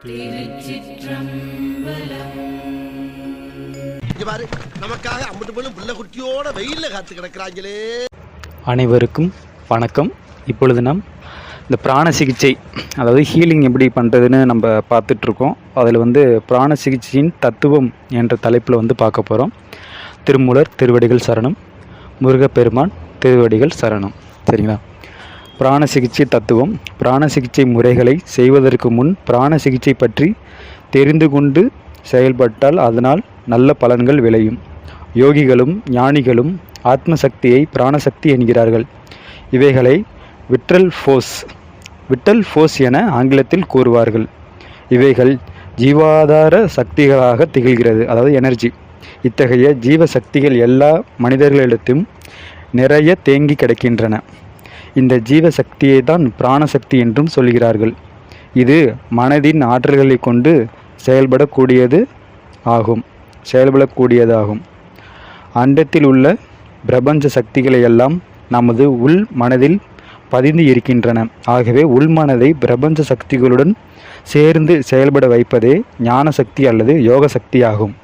பாரு நமக்காக அம்பட்டு பொண்ணு புள்ள குட்டியோட வெயில காத்து கிடக்குறாங்களே. அனைவருக்கும் வணக்கம். இப்பொழுது நாம் இந்த பிராண சிகிச்சை அதாவது ஹீலிங் எப்படி பண்ணுறதுன்னு நம்ம பார்த்துட்ருக்கோம். அதில் வந்து பிராண சிகிச்சையின் தத்துவம் என்ற தலைப்பில் வந்து பார்க்க போகிறோம் திருமூலர் திருவடிகள் சரணம் முருகப்பெருமான் திருவடிகள் சரணம். சரிங்களா? பிராண சிகிச்சை தத்துவம் பிராண சிகிச்சை முறைகளை செய்வதற்கு முன் பிராண சிகிச்சை பற்றி தெரிந்து கொண்டு செயல்பட்டால் அதனால் நல்ல பலன்கள் விளையும். யோகிகளும் ஞானிகளும் ஆத்ம சக்தியை பிராணசக்தி என்கிறார்கள். இவைகளை விட்ரல் ஃபோர்ஸ் விட்டல் ஃபோர்ஸ் என ஆங்கிலத்தில் கூறுவார்கள். இவைகள் ஜீவாதார சக்திகளாக திகழ்கிறது அதாவது எனர்ஜி. இத்தகைய ஜீவ சக்திகள் எல்லா மனிதர்களிடத்தும் நிறைய தேங்கி கிடக்கின்றன. இந்த ஜீவ சக்தியை தான் பிராணசக்தி என்றும் சொல்கிறார்கள். இது மனதின் ஆற்றல்களை கொண்டு செயல்படக்கூடியது ஆகும். செயல்படக்கூடியதாகும். அண்டத்தில் உள்ள பிரபஞ்ச சக்திகளை எல்லாம் நமது உள் மனதில் பதிந்து இருக்கின்றன. ஆகவே உள்மனதை பிரபஞ்ச சக்திகளுடன் சேர்ந்து செயல்பட வைப்பதே ஞான சக்தி அல்லது யோக சக்தி ஆகும்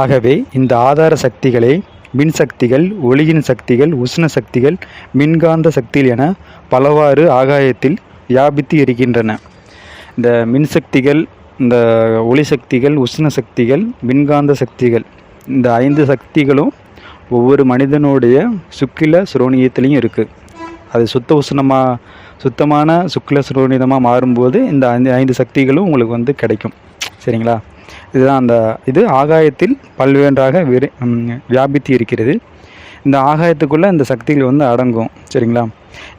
ஆகவே இந்த ஆதார சக்திகளை மின்சக்திகள் ஒளியின் சக்திகள் உஷ்ண சக்திகள் மின்காந்த சக்திகள் என பலவாறு ஆகாயத்தில் வியாபித்து இருக்கின்றன. இந்த மின்சக்திகள் இந்த ஒளி சக்திகள் உஷ்ண சக்திகள் மின்காந்த சக்திகள் இந்த ஐந்து சக்திகளும் ஒவ்வொரு மனிதனுடைய சுக்கில சுரோனியத்திலையும் இருக்குது அது சுத்த உஷ்ணமாக சுத்தமான சுக்கில சுரோனிதமாக மாறும்போது இந்த ஐந்து ஐந்து சக்திகளும் உங்களுக்கு வந்து கிடைக்கும். சரிங்களா? இதுதான் அந்த இது ஆகாயத்தில் பல்வேறாக விரி வியாபித்து இருக்கிறது. இந்த ஆகாயத்துக்குள்ளே இந்த சக்திகள் வந்து அடங்கும் சரிங்களா?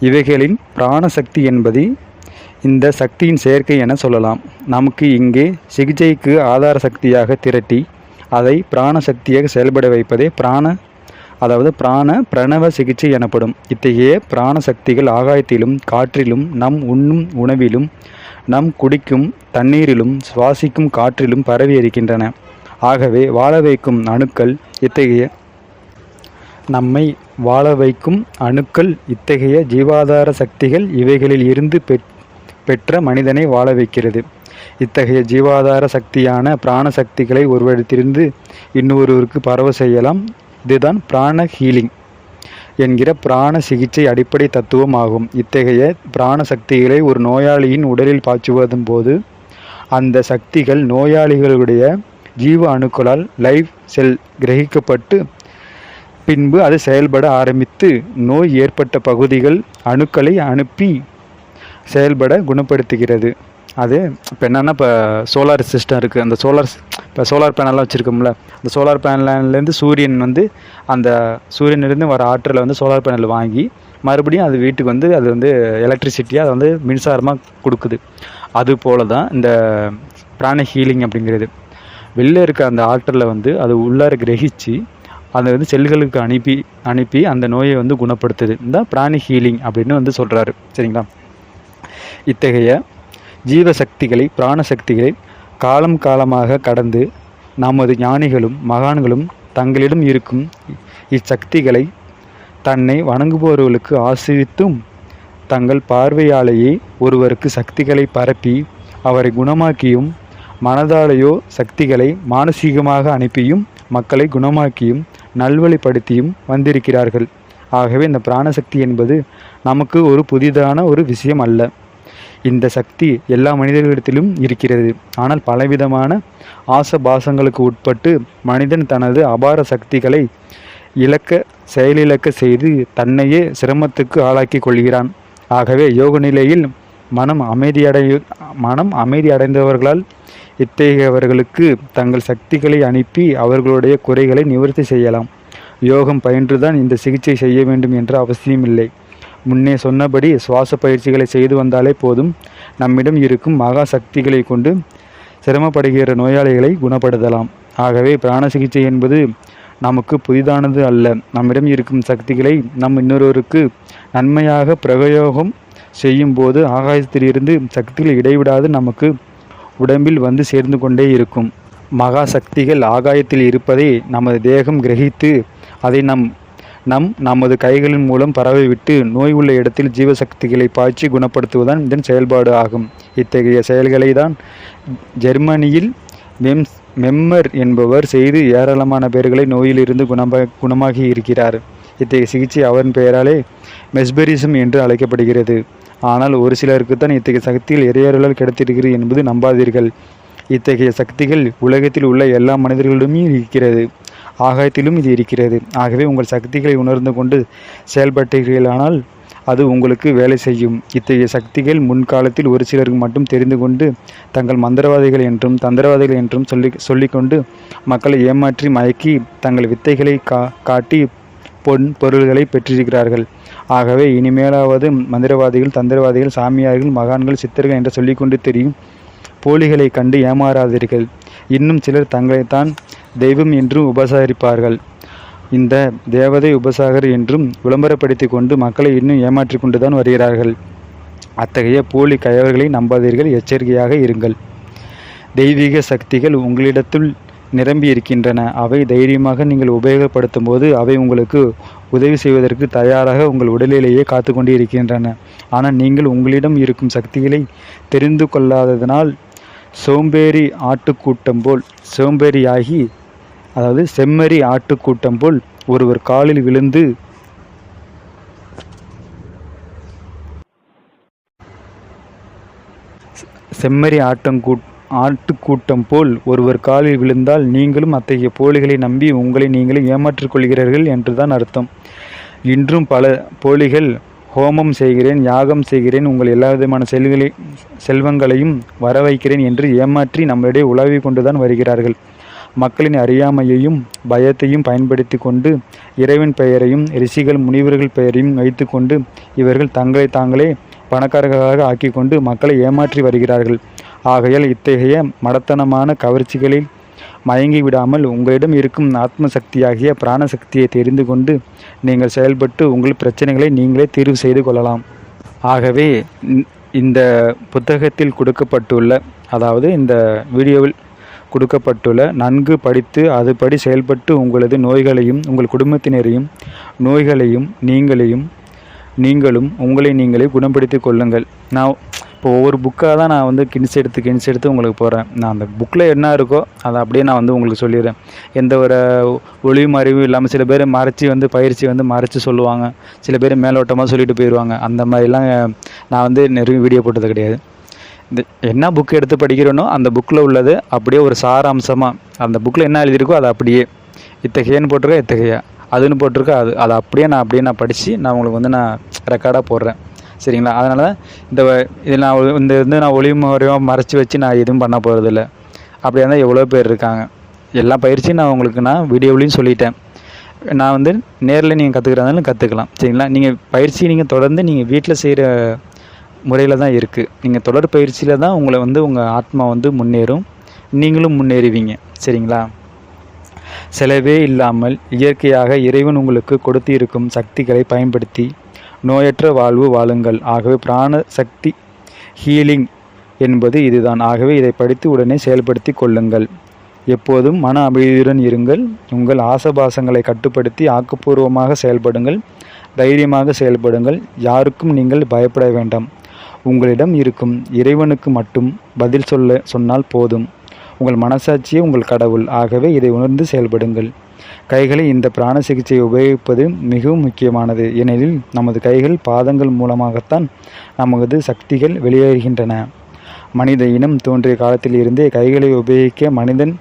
இவைகளின் பிராணசக்தி என்பது இந்த சக்தியின் சேர்க்கை என சொல்லலாம். நமக்கு இங்கே சிகிச்சைக்கு ஆதார சக்தியாக திரட்டி அதை பிராணசக்தியாக செயல்பட வைப்பதே பிராண அதாவது பிராண பிரணவ சிகிச்சை எனப்படும். இத்தகைய பிராண சக்திகள் ஆகாயத்திலும் காற்றிலும் நம் உண்ணும் உணவிலும் நம் குடிக்கும் தண்ணீரிலும் சுவாசிக்கும் காற்றிலும் பரவி இருக்கின்றன. ஆகவே வாழ வைக்கும் அணுக்கள் இத்தகைய நம்மை வாழ வைக்கும் அணுக்கள் இத்தகைய ஜீவாதார சக்திகள் இவைகளில் இருந்து பெற்- பெற்ற மனிதனை வாழ வைக்கிறது. இத்தகைய ஜீவாதார சக்தியான பிராண சக்திகளை ஒருவரிடத்திலிருந்து இன்னொருவருக்கு பரவ செய்யலாம். இதுதான் பிராண ஹீலிங். என்கிற பிராண சிகிச்சை அடிப்படை தத்துவம் ஆகும் இத்தகைய பிராண சக்திகளை ஒரு நோயாளியின் உடலில் பாய்ச்சுவதும் போது அந்த சக்திகள் நோயாளிகளுடைய ஜீவ அணுக்களால் லைவ் செல் கிரகிக்கப்பட்டு பின்பு அது செயல்பட ஆரம்பித்து நோய் ஏற்பட்ட பகுதிகள் அணுக்களை அனுப்பி செயல்பட குணப்படுத்துகிறது. அது இப்போ என்னென்னா இப்போ சோலார் சிஸ்டம் இருக்குது அந்த சோலார் இப்போ சோலார் பேனல்லாம் வச்சுருக்கோம்ல அந்த சோலார் பேனல்லேருந்து சூரியன் வந்து அந்த சூரியன்லேருந்து வர ஆற்றலை வந்து சோலார் பேனல் வாங்கி மறுபடியும் அது வீட்டுக்கு வந்து அது வந்து எலக்ட்ரிசிட்டியாக அதை வந்து மின்சாரமாக கொடுக்குது. அது போல தான் இந்த பிராண ஹீலிங் அப்படிங்கிறது. வெளில இருக்க அந்த ஆற்றலை வந்து அது உள்ளார கிரகிச்சு அதை வந்து செல்களுக்கு அனுப்பி அனுப்பி அந்த நோயை வந்து குணப்படுத்துது. இந்த பிராணி ஹீலிங் அப்படின்னு வந்து சொல்கிறாரு சரிங்களா? இத்தகைய ஜீவசக்திகளை பிராணசக்திகளை காலம் காலமாக கடந்து நமது ஞானிகளும் மகான்களும் தங்களிடம் இருக்கும் இச்சக்திகளை தன்னை வணங்குபவர்களுக்கு ஆசிரித்தும் தங்கள் பார்வையாலேயே ஒருவருக்கு சக்திகளை பரப்பி அவரை குணமாக்கியும் மனதாலேயோ சக்திகளை மானசீகமாக அனுப்பியும் மக்களை குணமாக்கியும் நல்வழிப்படுத்தியும் வந்திருக்கிறார்கள். ஆகவே இந்த பிராணசக்தி என்பது நமக்கு ஒரு புதிதான ஒரு விஷயம் அல்ல. இந்த சக்தி எல்லா மனிதர்களிடத்திலும் இருக்கிறது. ஆனால் பலவிதமான ஆசபாசங்களுக்கு உட்பட்டு மனிதன் தனது அபார சக்திகளை இழக்க செயலிழக்க செய்து தன்னையே சிரமத்துக்கு ஆளாக்கி கொள்கிறான். ஆகவே யோக நிலையில் மனம் அமைதியடை மனம் அமைதி அடைந்தவர்களால் இத்தகையவர்களுக்கு தங்கள் சக்திகளை அனுப்பி அவர்களுடைய குறைகளை நிவர்த்தி செய்யலாம். யோகம் பயின்றுதான் இந்த சிகிச்சை செய்ய வேண்டும் என்ற அவசியமில்லை. முன்னே சொன்னபடி சுவாச பயிற்சிகளை செய்து வந்தாலே போதும். நம்மிடம் இருக்கும் மகா சக்திகளை கொண்டு சிரமப்படுகிற நோயாளிகளை குணப்படுத்தலாம். ஆகவே பிராண சிகிச்சை என்பது நமக்கு புதிதானது அல்ல. நம்மிடம் இருக்கும் சக்திகளை நம் இன்னொருவருக்கு நன்மையாக பிரயோகம் செய்யும்போது ஆகாயத்திலிருந்து சக்திகள் இடைவிடாது நமக்கு உடம்பில் வந்து சேர்ந்து கொண்டே இருக்கும். மகா சக்திகள் ஆகாயத்தில் இருப்பதை நமது தேகம் கிரகித்து அதை நம் நம் நமது கைகளின் மூலம் பரவிவிட்டு நோய் உள்ள இடத்தில் ஜீவசக்திகளை பாய்ச்சி குணப்படுத்துவதுதான் இதன் செயல்பாடு ஆகும். இத்தகைய செயல்களை தான் ஜெர்மனியில் மெம்ஸ் மெம்மர் என்பவர் செய்து ஏராளமான பேர்களை நோயிலிருந்து குணமா குணமாகி இருக்கிறார். இத்தகைய சிகிச்சை அவரின் பெயராலே மெஸ்பெரிசம் என்று அழைக்கப்படுகிறது. ஆனால் ஒரு சிலருக்கு தான் இத்தகைய சக்தியில் இறையருளால் கிடைத்திருக்கிறது என்பது நம்பாதீர்கள். இத்தகைய சக்திகள் உலகத்தில் உள்ள எல்லா மனிதர்களிடமே இருக்கிறது. ஆகாயத்திலும் இது இருக்கிறது. ஆகவே உங்கள் சக்திகளை உணர்ந்து கொண்டு செயல்பட்டீர்களானால் அது உங்களுக்கு வேலை செய்யும். இத்தகைய சக்திகள் முன்காலத்தில் ஒரு சிலருக்கு மட்டும் தெரிந்து கொண்டு தங்கள் மந்திரவாதிகள் என்றும் தந்திரவாதிகள் என்றும் சொல்லி சொல்லிக்கொண்டு மக்களை ஏமாற்றி மயக்கி தங்கள் வித்தைகளை கா காட்டி பொன் பொருள்களை பெற்றிருக்கிறார்கள். ஆகவே இனிமேலாவது மந்திரவாதிகள் தந்திரவாதிகள் சாமியார்கள் மகான்கள் சித்தர்கள் என்று சொல்லிக்கொண்டு தெரியும். போலிகளை கண்டு ஏமாறாதீர்கள். இன்னும் சிலர் தங்களைத்தான் தெய்வம் என்றும் உபசாரிப்பார்கள். இந்த தேவதை உபசாகர் என்றும் விளம்பரப்படுத்தி கொண்டு மக்களை இன்னும் ஏமாற்றி கொண்டுதான் வருகிறார்கள். அத்தகைய போலி கயவர்களை நம்பாதீர்கள் எச்சரிக்கையாக இருங்கள். தெய்வீக சக்திகள் உங்களிடத்துள் நிரம்பி இருக்கின்றன. அவை தைரியமாக நீங்கள் உபயோகப்படுத்தும் போது அவை உங்களுக்கு உதவி செய்வதற்கு தயாராக உங்கள் உடலிலேயே காத்து கொண்டு இருக்கின்றன ஆனால் நீங்கள் உங்களிடம் இருக்கும் சக்திகளை தெரிந்து கொள்ளாததனால் சோம்பேறி ஆட்டுக்கூட்டம் போல் சோம்பேறியாகி அதாவது செம்மறி ஆட்டுக்கூட்டம் போல் ஒருவர் காலில் விழுந்து செம்மறி ஆட்டங்கூட் ஆட்டுக்கூட்டம் போல் ஒருவர் காலில் விழுந்தால் நீங்களும் அத்தகைய போலிகளை நம்பி உங்களை நீங்களே ஏமாற்றிக் கொள்கிறீர்கள் என்றுதான் அர்த்தம். இன்றும் பல போலிகள் ஹோமம் செய்கிறேன் யாகம் செய்கிறேன் உங்கள் எல்லா விதமான செல்களை செல்வங்களையும் வர வைக்கிறேன் என்று ஏமாற்றி நம்மளிடையே உலாவிக் கொண்டுதான் வருகிறார்கள். மக்களின் அறியாமையையும் பயத்தையும் பயன்படுத்தி கொண்டு இறைவன் பெயரையும் ரிஷிகள் முனிவர்கள் பெயரையும் வைத்துக்கொண்டு இவர்கள் தங்களை தாங்களே பணக்காரர்களாக ஆக்கிக்கொண்டு மக்களை ஏமாற்றி வருகிறார்கள். ஆகையால் இத்தகைய மடத்தனமான கவர்ச்சிகளில் மயங்கி விடாமல் உங்களிடம் இருக்கும் ஆத்ம சக்தியாகிய பிராண சக்தியை தெரிந்து கொண்டு நீங்கள் செயல்பட்டு உங்கள் பிரச்சனைகளை நீங்களே தீர்வு செய்து கொள்ளலாம். ஆகவே இந்த புத்தகத்தில் கொடுக்கப்பட்டுள்ள அதாவது இந்த வீடியோவில் கொடுக்கப்பட்டுள்ள நன்கு படித்து அதுபடி செயல்பட்டு உங்களது நோய்களையும் உங்கள் குடும்பத்தினரையும் நோய்களையும் நீங்களையும் நீங்களும் உங்களை நீங்களே குணப்படுத்திக் கொள்ளுங்கள். நான் இப்போ ஒவ்வொரு புக்காக தான் நான் வந்து கிண்ஸ் எடுத்து கிண்ஸ் எடுத்து உங்களுக்கு போகிறேன் நான் அந்த புக்கில் என்ன இருக்கோ அதை அப்படியே நான் வந்து உங்களுக்கு சொல்லிடுறேன். எந்த ஒரு ஒளிவு மறைவும் இல்லாமல் சில பேர் மறைச்சி வந்து பயிற்சி வந்து மறைச்சி சொல்லுவாங்க. சில பேர் மேலோட்டமாக சொல்லிட்டு போயிடுவாங்க அந்த மாதிரிலாம் நான் வந்து நிறைய வீடியோ போட்டது கிடையாது. இந்த என்ன புக் எடுத்து படிக்கிறேனோ அந்த புக்கில் உள்ளது அப்படியே ஒரு சாராம்சமாக அந்த புக்கில் என்ன எழுதியிருக்கோ அதை அப்படியே. இத்தகையன்னு போட்டிருக்கா இத்தகைய. அதுன்னு போட்டிருக்கா அது அதை அப்படியே நான் அப்படியே நான் படித்து நான் உங்களுக்கு வந்து நான் ரெக்கார்டாக போடுறேன். சரிங்களா? அதனால தான் இந்த இதில் நான் இந்த வந்து நான் ஒளி முறையாக மறைச்சி வச்சு நான் எதுவும் பண்ண போகிறதில்ல அப்படியா இருந்தால் எவ்வளோ பேர் இருக்காங்க. எல்லா பயிற்சியும் நான் உங்களுக்கு நான் வீடியோவிலையும் சொல்லிட்டேன். நான் வந்து நேரில் நீங்கள் கற்றுக்கிறதாலும் கற்றுக்கலாம் சரிங்களா? நீங்கள் பயிற்சி நீங்கள் தொடர்ந்து நீங்கள் வீட்டில் செய்கிற முறையில் தான் இருக்குது நீங்கள் தொடர் பயிற்சியில் தான் உங்களை வந்து உங்கள் ஆத்மா வந்து முன்னேறும். நீங்களும் முன்னேறுவீங்க. சரிங்களா? செலவே இல்லாமல் இயற்கையாக இறைவன் உங்களுக்கு கொடுத்து இருக்கும் சக்திகளை பயன்படுத்தி நோயற்ற வாழ்வு வாழுங்கள். ஆகவே பிராண சக்தி ஹீலிங் என்பது இதுதான். ஆகவே இதை படித்து உடனே செயல்படுத்தி கொள்ளுங்கள். எப்போதும் மன அமைதியுடன் இருங்கள். உங்கள் ஆசபாசங்களை கட்டுப்படுத்தி ஆக்கப்பூர்வமாக செயல்படுங்கள். தைரியமாக செயல்படுங்கள். யாருக்கும் நீங்கள் பயப்பட வேண்டாம். உங்களிடம் இருக்கும் இறைவனுக்கு மட்டும் பதில் சொல்ல சொன்னால் போதும். உங்கள் மனசாட்சியே உங்கள் கடவுள். ஆகவே இதை உணர்ந்து செயல்படுங்கள். கைகளை இந்த பிராண சிகிச்சையை உபயோகிப்பது மிகவும் முக்கியமானது. ஏனெனில் நமது கைகள் பாதங்கள் மூலமாகத்தான் நமது சக்திகள் வெளியேறுகின்றன. மனித இனம் தோன்றிய காலத்தில் இருந்தே கைகளை உபயோகிக்க மனிதன்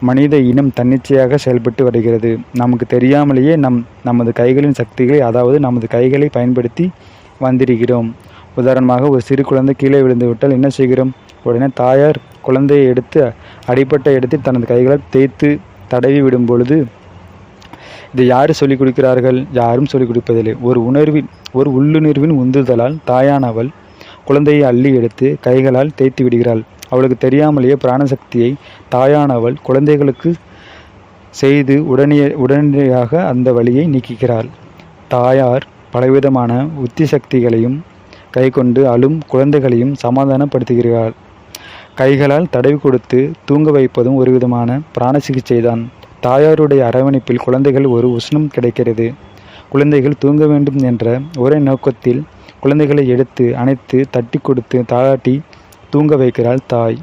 மனித இனம் தன்னிச்சையாக செயல்பட்டு வருகிறது. நமக்கு தெரியாமலேயே நம் நமது கைகளின் சக்திகளை அதாவது நமது கைகளை பயன்படுத்தி வந்திருக்கிறோம். உதாரணமாக ஒரு சிறு குழந்தை கீழே விழுந்து விட்டால் என்ன செய்கிறோம்? உடனே தாயார் குழந்தையை எடுத்து அடிப்பட்ட இடத்தில் தனது கைகளால் தேய்த்து தடவி விடும் பொழுது இதை யார் சொல்லிக் கொடுக்கிறார்கள்? யாரும் சொல்லிக் கொடுப்பதில்லை. ஒரு உணர்வின் ஒரு உள்ளுணர்வின் உந்துதலால் தாயானவள் குழந்தையை அள்ளி எடுத்து கைகளால் தேய்த்து விடுகிறாள். அவளுக்கு தெரியாமலேயே பிராணசக்தியை தாயானவள் குழந்தைகளுக்கு செய்து உடனே உடனடியாக அந்த வழியை நீக்குகிறாள் தாயார் பலவிதமான உத்தி சக்திகளையும் கைக்கொண்டு அழும் குழந்தைகளையும் சமாதானப்படுத்துகிறாள். கைகளால் தடவி கொடுத்து தூங்க வைப்பதும் ஒரு விதமான பிராண சிகிச்சைதான். தாயாருடைய அரவணைப்பில் குழந்தைகள் ஒரு உஷ்ணம் கிடைக்கிறது. குழந்தைகள் தூங்க வேண்டும் என்ற ஒரே நோக்கத்தில் குழந்தைகளை எடுத்து அணைத்து தட்டி கொடுத்து தாளாட்டி தூங்க வைக்கிறாள் தாய்.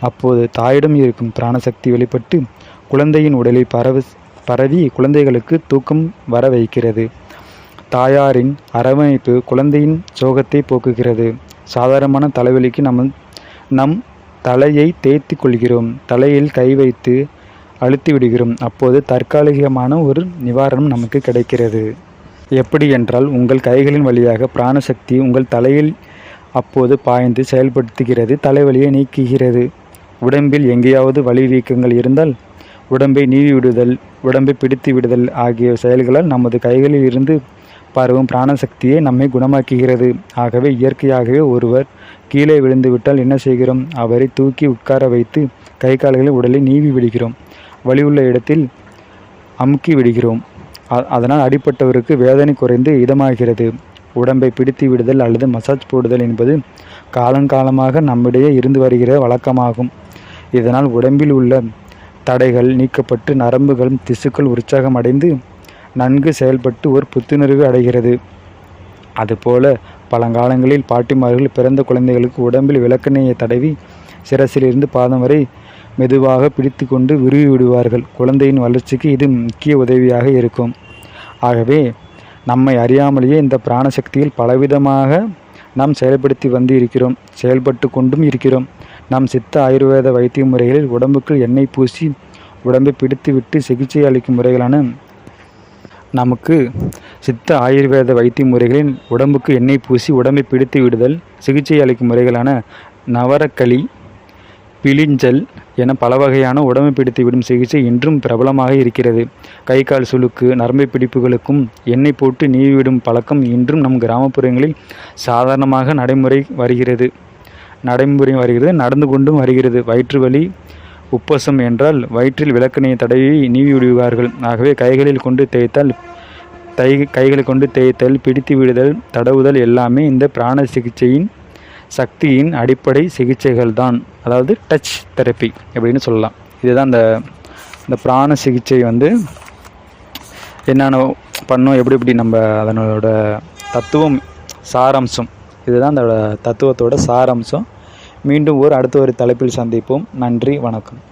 அப்போது தாயிடம் இருக்கும் பிராணசக்தி வெளிப்பட்டு குழந்தையின் உடலில் பரவ பரவி குழந்தைகளுக்கு தூக்கம் வர வைக்கிறது. தாயாரின் அரவணைப்பு குழந்தையின் சோகத்தை போக்குகிறது. சாதாரணமான தலைவலிக்கு நம்ம நம் தலையை தேய்த்து கொள்கிறோம். தலையில் கை வைத்து அழுத்தி விடுகிறோம். அப்போது தற்காலிகமான ஒரு நிவாரணம் நமக்கு கிடைக்கிறது. எப்படி என்றால் உங்கள் கைகளின் வழியாக பிராணசக்தி உங்கள் தலையில் அப்போது பாய்ந்து செயல்படுத்துகிறது தலைவலியை நீக்குகிறது. உடம்பில் எங்கேயாவது வலி வீக்கங்கள் இருந்தால் உடம்பை நீவி விடுதல் உடம்பை பிடித்து விடுதல் ஆகிய செயல்களால் நமது கைகளில் இருந்து பரவும் பிராணசக்தியை நம்மை குணமாக்குகிறது. ஆகவே இயற்கையாகவே ஒருவர் கீழே விழுந்துவிட்டால் என்ன செய்கிறோம்? அவரை தூக்கி உட்கார வைத்து கை கால்களை உடலை நீவி விடுகிறோம். வலியுள்ள இடத்தில் அமுக்கி விடுகிறோம். அதனால் அடிப்பட்டவருக்கு வேதனை குறைந்து இதமாகிறது. உடம்பை பிடித்து விடுதல் அல்லது மசாஜ் போடுதல் என்பது காலங்காலமாக நம்மிடையே இருந்து வருகிற வழக்கமாகும். இதனால் உடம்பில் உள்ள தடைகள் நீக்கப்பட்டு நரம்புகள் திசுக்கள் உற்சாகம் அடைந்து நன்கு செயல்பட்டு ஒரு புத்துணர்வு அடைகிறது. அதுபோல பழங்காலங்களில் பாட்டிமார்கள் பிறந்த குழந்தைகளுக்கு உடம்பில் விளக்கெண்ணெயை தடவி சிரசிலிருந்து பாதம் வரை மெதுவாக பிடித்து கொண்டு விருவி விடுவார்கள் குழந்தையின் வளர்ச்சிக்கு இது முக்கிய உதவியாக இருக்கும். ஆகவே நம்மை அறியாமலேயே இந்த பிராணசக்தியில் பலவிதமாக நாம் செயல்படுத்தி வந்து இருக்கிறோம் செயல்பட்டு கொண்டும் இருக்கிறோம். நாம் சித்த ஆயுர்வேத வைத்திய முறைகளில் உடம்புக்கு எண்ணெய் பூசி உடம்பை பிடித்துவிட்டு சிகிச்சை அளிக்கும் முறைகளான நமக்கு சித்த ஆயுர்வேத வைத்திய முறைகளில் உடம்புக்கு எண்ணெய் பூசி உடம்பை பிடித்து விடுதல் சிகிச்சை அளிக்கும் முறைகளான நவரக்களி பிளிஞ்சல் என பல வகையான உடம்பை பிடித்து விடும் சிகிச்சை இன்றும் பிரபலமாக இருக்கிறது. கை கால் சுளுக்கு நரம்பை பிடிப்புகளுக்கும் எண்ணெய் போட்டு நீவி விடும் பழக்கம் இன்றும் நம் கிராமப்புறங்களில் சாதாரணமாக நடைமுறை வருகிறது. நடைமுறை வருகிறது நடந்து கொண்டும் வருகிறது. வயிற்று வலி உப்பசம் என்றால் வயிற்றில் விளக்கெண்ணெயை தடவி நீவி விடுவார்கள். ஆகவே கைகளில் கொண்டு தேய்த்தால் தை கைகளை கொண்டு தேய்த்தல் பிடித்து விடுதல் தடவுதல் எல்லாமே இந்த பிராண சிகிச்சையின் சக்தியின் அடிப்படை சிகிச்சைகள் தான் அதாவது டச் தெரப்பி அப்படின்னு சொல்லலாம். இதுதான் இந்த இந்த பிராண சிகிச்சை வந்து என்னென்ன பண்ணோம் எப்படி எப்படி நம்ம அதனோட தத்துவம் சாராம்சம். இதுதான் அந்த தத்துவத்தோட சாராம்சம். மீண்டும் ஒரு அடுத்த ஒரு தலைப்பில் சந்திப்போம். நன்றி வணக்கம்.